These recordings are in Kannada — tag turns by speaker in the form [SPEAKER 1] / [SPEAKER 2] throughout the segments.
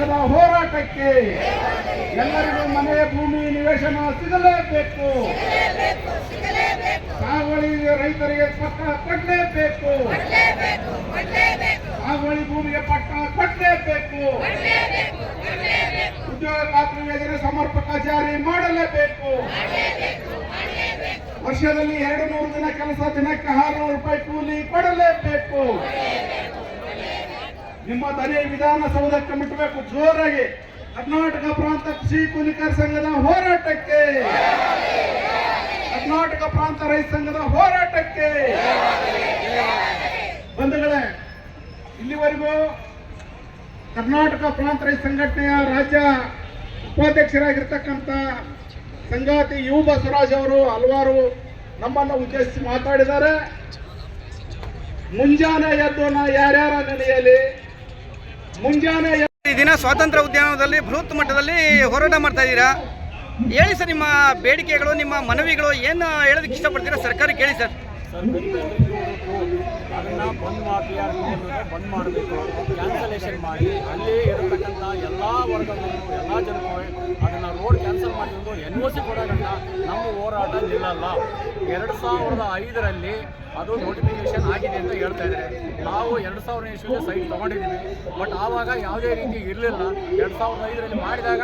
[SPEAKER 1] ಸಂಘದ ಹೋರಾಟಕ್ಕೆ ಎಲ್ಲರಿಗೂ ಮನೆ ಭೂಮಿ ನಿವೇಶನ ಸಿಗಲೇಬೇಕು. ಸಾಗುವಳಿ ರೈತರಿಗೆ ಪಟ್ಟ ಕೊಡಲೇಬೇಕು. ಸಾಗುವಳಿ ಭೂಮಿಗೆ ಪಟ್ಟ ಕೊಡಲೇಬೇಕು. ಉದ್ಯೋಗ ಖಾತ್ರಿ ಯೋಜನೆ ಸಮರ್ಪಕ ಜಾರಿ ಮಾಡಲೇಬೇಕು. ವರ್ಷದಲ್ಲಿ ಎರಡು ನೂರು ದಿನ ಕೆಲಸ ದಿನಕ್ಕೆ ಆರುನೂರು ರೂಪಾಯಿ ಕೂಲಿ ಕೊಡಲೇಬೇಕು. ನಿಮ್ಮ ದನಿ ವಿಧಾನಸೌಧಕ್ಕೆ ಮುಟ್ಟಬೇಕು ಜೋರಾಗಿ. ಕರ್ನಾಟಕ ಪ್ರಾಂತ ಕೃಷಿ ಕೂಲಿಕರ ಸಂಘದ ಹೋರಾಟಕ್ಕೆ. ಕರ್ನಾಟಕ ಪ್ರಾಂತ ರೈತ ಸಂಘದ ಹೋರಾಟಕ್ಕೆ. ಬಂಧುಗಳೇ, ಇಲ್ಲಿವರೆಗೂ ಕರ್ನಾಟಕ ಪ್ರಾಂತ ರೈತ ಸಂಘಟನೆಯ ರಾಜ್ಯ ಉಪಾಧ್ಯಕ್ಷರಾಗಿರ್ತಕ್ಕಂಥ ಸಂಗಾತಿ ಯು ಬಸವರಾಜ್ ಅವರು ಹಲವಾರು ನಮ್ಮನ್ನು ಉದ್ದೇಶಿಸಿ ಮಾತಾಡಿದ್ದಾರೆ. ಮುಂಜಾನೆ ಎದ್ದು ನಾ ಯಾರ್ಯಾರ ನೆನೆಯಲಿ ಮುಂಜಾನೆ
[SPEAKER 2] ಈ ದಿನ ಸ್ವಾತಂತ್ರ್ಯ ಉದ್ಯಾನದಲ್ಲಿ ಬೃಹತ್ ಮಟ್ಟದಲ್ಲಿ ಹೋರಾಟ ಮಾಡ್ತಾ ಇದ್ದೀರಾ? ಹೇಳಿ ಸರ್, ನಿಮ್ಮ ಬೇಡಿಕೆಗಳು, ನಿಮ್ಮ ಮನವಿಗಳು, ಏನು ಹೇಳೋದಕ್ಕೆ ಇಷ್ಟಪಡ್ತೀರಾ? ಸರ್ಕಾರಕ್ಕೆ ಹೇಳಿ ಸರ್.
[SPEAKER 3] ಅದನ್ನು ಬಂದ್ ಮಾಫಿಯಾ ಬಂದ್ ಮಾಡಬೇಕು. ಕ್ಯಾನ್ಸಲೇಷನ್ ಮಾಡಿ. ಅಲ್ಲಿ ಇರತಕ್ಕಂಥ ಎಲ್ಲ ವರ್ಗಗಳು ಜನಕ್ಕೂ ಅದನ್ನು ರೋಡ್ ಕ್ಯಾನ್ಸಲ್ ಮಾಡಿಕೊಂಡು ಎನ್ ಒ ಸಿ ಕೊಡೋಗಂಟ ನಮ್ಮ ಹೋರಾಟ ನಿಲ್ಲಲ್ಲ. ಎರಡು ಸಾವಿರದ ಐದರಲ್ಲಿ ಅದು ನೋಟಿಫಿಕೇಶನ್ ಆಗಿದೆ ಅಂತ ಹೇಳ್ತಾ ಇದ್ದಾರೆ. ನಾವು ಎರಡು ಸಾವಿರದ ಇಸ್ವಿಗೆ ಸೈಟ್ ತೊಗೊಂಡಿದ್ದೀವಿ. ಬಟ್ ಆವಾಗ ಯಾವುದೇ ರೀತಿ ಇರಲಿಲ್ಲ. ಎರಡು ಸಾವಿರದ ಐದರಲ್ಲಿ ಮಾಡಿದಾಗ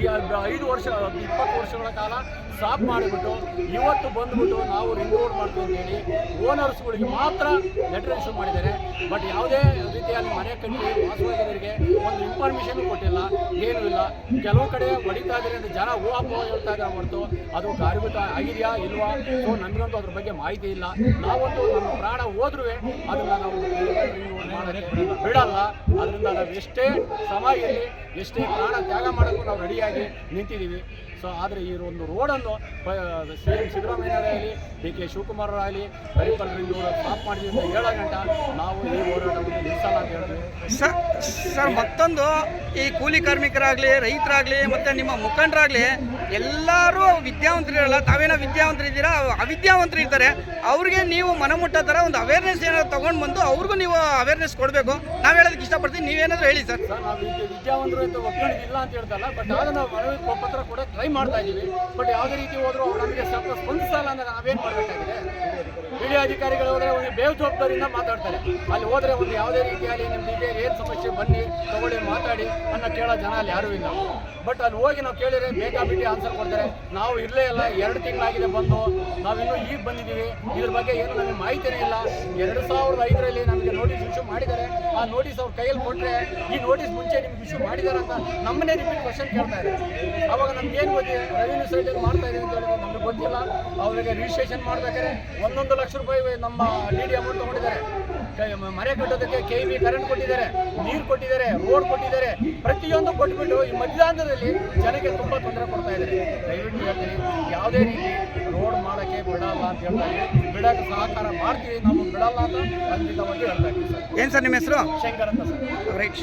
[SPEAKER 3] ಈ ಐದು ವರ್ಷ ಇಪ್ಪತ್ತು ವರ್ಷಗಳ ಕಾಲ ಸ್ಟಾಪ್ ಮಾಡಿಬಿಟ್ಟು ಇವತ್ತು ಬಂದುಬಿಟ್ಟು ನಾವು ರಿಂಗ್ ರೋಡ್ ಮಾಡ್ತೀವಿ ಅಂತ ಹೇಳಿ ಓನರ್ಸ್ಗಳಿಗೆ ಮಾತ್ರ ಲೆಟರ್ ಇಶ್ಯೂ ಮಾಡಿದ್ದಾರೆ. ಬಟ್ ಯಾವುದೇ ರೀತಿಯಲ್ಲಿ ಮನೆ ಕಟ್ಟಿ ವಾಸವಾಗಿರೋರಿಗೆ ಒಂದು ಇನ್ಫಾರ್ಮೇಷನ್ ಕೊಟ್ಟಿಲ್ಲ. ಏನೂ ಇಲ್ಲ. ಕೆಲವು ಕಡೆ ಹೊಡಿತಾ ಇದ್ದಾರೆ ಅಂತ ಜನ ಊಹಾಪೋಹ ಹೇಳ್ತಾ ಇದ್ದಾರೆ ಹೊರತು. ಅದು ಕಾರ್ಮಿಕ ಆಗಿದೆಯಾ ಇಲ್ವಾ? ಸೊ ನಮಗಂತೂ ಅದ್ರ ಬಗ್ಗೆ ಮಾಹಿತಿ ಇಲ್ಲ. ನಾವಂತೂ ನಮ್ಮ ಪ್ರಾಣ ಹೋದ್ರೂ ಅದನ್ನು ನಾವು ಬಿಡಲ್ಲ. ಅದರಿಂದ ನಾವು ಎಷ್ಟೇ ಸಮಯದಲ್ಲಿ ಎಷ್ಟೇ ಪ್ರಾಣ ತ್ಯಾಗ ಮಾಡೋಕ್ಕೂ ನಾವು ರೆಡಿಯಾಗಿ ನಿಂತಿದ್ದೀವಿ. ಸೊ ಆದರೆ ಈ ಒಂದು ರೋಡನ್ನು ಸಿ ಎಂ ಸಿದ್ದರಾಮಯ್ಯರಾಗಲಿ ಡಿ ಕೆ ಶಿವಕುಮಾರರಾಗಲಿ ರೋಡ್ ಸ್ಟಾಪ್ ಮಾಡಿದ್ವಿ ಅಂತ ಹೇಳೋ ಗಂಟ ನಾವು ಈ ಹೋರಾಟವನ್ನು ನಿಲ್ಲಿಸಲ್ಲ ಅಂತ ಹೇಳ್ತೀವಿ
[SPEAKER 2] ಸರ್ ಸರ್, ಮತ್ತೊಂದು ಈ ಕೂಲಿ ಕಾರ್ಮಿಕರಾಗಲಿ, ರೈತರಾಗಲಿ, ಮತ್ತು ನಿಮ್ಮ ಮುಖಂಡರಾಗಲಿ ಎಲ್ಲರೂ ವಿದ್ಯಾವಂತರಿರಲ್ಲ, ತಾವೇನೋ ವಿದ್ಯಾವಂತರಿದ್ದೀರಾ? ಅವಿದ್ಯಾವಂತರು ಇರ್ತಾರೆ ಅವ್ರಿಗೆ ನೀವು ಮನಮುಟ್ಟ ಥರ ಒಂದು ಅವೇರ್ನೆಸ್ ಏನಾದ್ರು ತೊಗೊಂಡು ಬಂದು ಅವ್ರಿಗೂ ನೀವು ಅವೇರ್ನೆಸ್ ಕೊಡಬೇಕು. ನಾವು ಹೇಳೋದಕ್ಕೆ ಇಷ್ಟಪಡ್ತೀವಿ ನೀವೇನಾದರೂ ಹೇಳಿ ಸರ್.
[SPEAKER 3] ವಿದ್ಯಾವಂತರು ಅಂತ ಒಪ್ಕೊಂಡಿದ್ದಿಲ್ಲ ಅಂತ ಹೇಳ್ತಲ್ಲ ಬಟ್ ಆಗ ನಾವು ಮನವಿ ಪತ್ರ ಕೂಡ ಟ್ರೈ ಮಾಡ್ತಾ ಇದ್ದೀವಿ. ಬಟ್ ಯಾವುದೇ ರೀತಿ ಹೋದರೂ ನಮಗೆ ಸ್ವಲ್ಪ ಸ್ಪಂದಿಸಲ್ಲ ಅಂದರೆ ನಾವೇನು ಮಾಡಬೇಕಾಗಿದೆ? ಹಿರಿಯ ಅಧಿಕಾರಿಗಳು ಹೋದರೆ ಬೇಜವಾಬ್ದಾರಿಯಿಂದ ಮಾತಾಡ್ತಾರೆ. ಅಲ್ಲಿ ಹೋದ್ರೆ ಒಂದು ಯಾವುದೇ ರೀತಿಯಲ್ಲಿ ನಿಮ್ಮ ಇದೆ ಏನು ಸಮಸ್ಯೆ ಬನ್ನಿ, ತಗೊಳ್ಳಿ, ಮಾತಾಡಿ ಅನ್ನೋ ಕೇಳೋ ಜನ ಅಲ್ಲಿ ಯಾರೂ ಇಲ್ಲ. ಬಟ್ ಅಲ್ಲಿ ಹೋಗಿ ನಾವು ಕೇಳಿದ್ರೆ ಬೇಕಾಬಿಟ್ಟಿ ಆನ್ಸರ್ ಕೊಡ್ತಾರೆ. ನಾವು ಇರಲೇ ಇಲ್ಲ, ಎರಡು ತಿಂಗಳಾಗಿದೆ ಬಂದು ನಾವಿನ್ನೂ ಈಗ ಬಂದಿದ್ದೀವಿ. ಇದ್ರ ಬಗ್ಗೆ ಏನು ನಮಗೆ ಮಾಹಿತಿನೇ ಇಲ್ಲ. ಎರಡು ಸಾವಿರದ ಐದರಲ್ಲಿ ನಮಗೆ ನೋಟಿಸ್ ಇಶ್ಯೂ ಮಾಡಿದ್ದಾರೆ. ಆ ನೋಟಿಸ್ ಅವ್ರ ಕೈಯಲ್ಲಿ ಕೊಟ್ಟರೆ ಈ ನೋಟಿಸ್ ಮುಂಚೆ ನಿಮ್ಗೆ ಇಶ್ಯೂ ಮಾಡಿದ್ದಾರೆ ಅಂತ ನಮ್ಮನ್ನೇ ರಿಪೀಟ್ ಕ್ವಶನ್ ಕೇಳ್ತಾ ಇದ್ದಾರೆ. ಅವಾಗ ನಮ್ಗೇನು ಗೊತ್ತಿದೆ ರೆವಿನ್ಯೂ ಸೈಡಲ್ಲಿ ಮಾಡ್ತಾ ಇದೆ ಅಂತ ಹೇಳಿದ್ರೆ ನಮಗೆ ಗೊತ್ತಿಲ್ಲ. ಅವರಿಗೆ ರಿಜಿಸ್ಟ್ರೇಷನ್ ಮಾಡ್ಬೇಕಾದ್ರೆ ಒಂದೊಂದು ಲಕ್ಷ ರೂಪಾಯಿ ನಮ್ಮ ಡಿ ಅಮೌಂಟ್ ತೊಗೊಂಡಿದ್ದಾರೆ. ಮನೆ ಕಟ್ಟೋದಕ್ಕೆ ಕೆ ಬಿ ಕರೆಂಟ್ ಕೊಟ್ಟಿದ್ದಾರೆ ನೀರು ಕೊಟ್ಟಿದ್ದಾರೆ ರೋಡ್ ಕೊಟ್ಟಿದ್ದಾರೆ. ಪ್ರತಿಯೊಂದು ಕೊಟ್ಬಿಟ್ಟು ಈ ಮಧ್ಯಾಹ್ನದಲ್ಲಿ ಜನಕ್ಕೆ ತುಂಬಾ ತೊಂದರೆ ಕೊಡ್ತಾ ಇದ್ದಾರೆ. ದಯವಿಟ್ಟು ಹೇಳ್ತೀನಿ ಯಾವುದೇ ರೀತಿ ರೋಡ್ ಮಾಡೋಕ್ಕೆ ಬಿಡಲ್ಲ ಅಂತ ಹೇಳ್ತಾ ಇದ್ದೀವಿ ಬಿಡೋಕ್ಕೆ ಸಹಕಾರ ಮಾಡ್ತೀವಿ ನಾವು ಬಿಡಲ್ಲ ಅಂತ ಖಂಡಿತವಾಗಿ ಹೇಳ್ತಾ ಇದ್ದೀವಿ ಸರ್.
[SPEAKER 2] ಏನ್ ಸರ್ ನಿಮ್ಮ ಹೆಸರು?
[SPEAKER 3] ಶಂಕರ್ ಅಂತ ಸರ್.
[SPEAKER 2] ರೈಟ್.